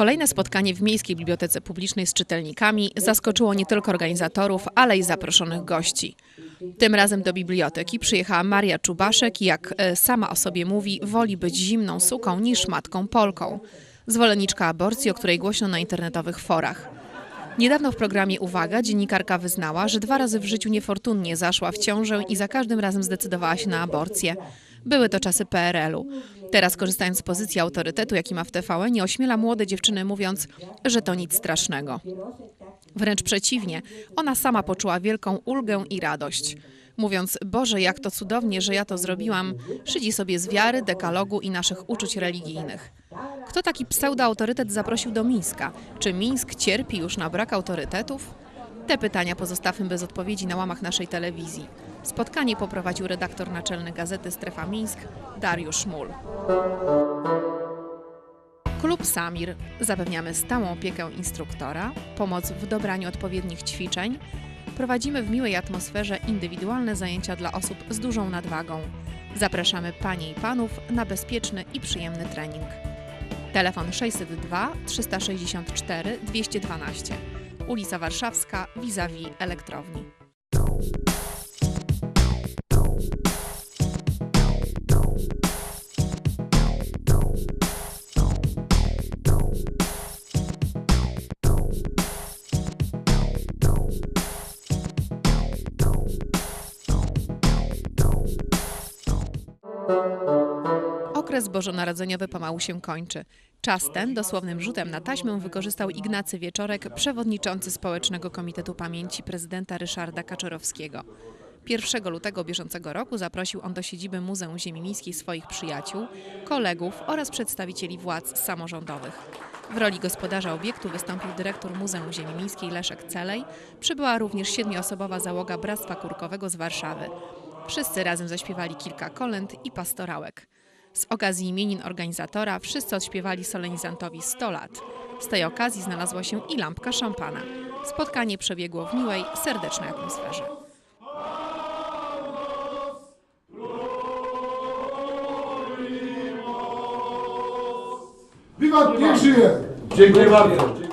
Kolejne spotkanie w Miejskiej Bibliotece Publicznej z czytelnikami zaskoczyło nie tylko organizatorów, ale i zaproszonych gości. Tym razem do biblioteki przyjechała Maria Czubaszek i jak e, sama o sobie mówi, woli być zimną suką niż matką Polką. Zwolenniczka aborcji, o której głośno na internetowych forach. Niedawno w programie Uwaga dziennikarka wyznała, że dwa razy w życiu niefortunnie zaszła w ciążę i za każdym razem zdecydowała się na aborcję. Były to czasy PRL-u. Teraz, korzystając z pozycji autorytetu, jaki ma w TVN, nie ośmiela młode dziewczyny, mówiąc, że to nic strasznego. Wręcz przeciwnie, ona sama poczuła wielką ulgę i radość. Mówiąc, Boże, jak to cudownie, że ja to zrobiłam, szydzi sobie z wiary, dekalogu i naszych uczuć religijnych. Kto taki pseudoautorytet zaprosił do Mińska? Czy Mińsk cierpi już na brak autorytetów? Te pytania pozostawmy bez odpowiedzi na łamach naszej telewizji. Spotkanie poprowadził redaktor naczelny gazety Strefa Mińsk, Dariusz Mul. Klub Samir. Zapewniamy stałą opiekę instruktora, pomoc w dobraniu odpowiednich ćwiczeń. Prowadzimy w miłej atmosferze indywidualne zajęcia dla osób z dużą nadwagą. Zapraszamy Panie i Panów na bezpieczny i przyjemny trening. Telefon 602 364 212. Ulica Warszawska, vis-a-vis elektrowni. Okres bożonarodzeniowy pomału się kończy. Czas ten dosłownym rzutem na taśmę wykorzystał Ignacy Wieczorek, przewodniczący Społecznego Komitetu Pamięci prezydenta Ryszarda Kaczorowskiego. 1 lutego bieżącego roku zaprosił on do siedziby Muzeum Ziemi Miejskiej swoich przyjaciół, kolegów oraz przedstawicieli władz samorządowych. W roli gospodarza obiektu wystąpił dyrektor Muzeum Ziemi Miejskiej Leszek Celej. Przybyła również siedmioosobowa załoga Bractwa Kurkowego z Warszawy. Wszyscy razem zaśpiewali kilka kolęd i pastorałek. Z okazji imienin organizatora wszyscy odśpiewali solenizantowi 100 lat. Z tej okazji znalazła się i lampka szampana. Spotkanie przebiegło w miłej, serdecznej atmosferze. Wiwat, niech żyje! Dziękuję bardzo.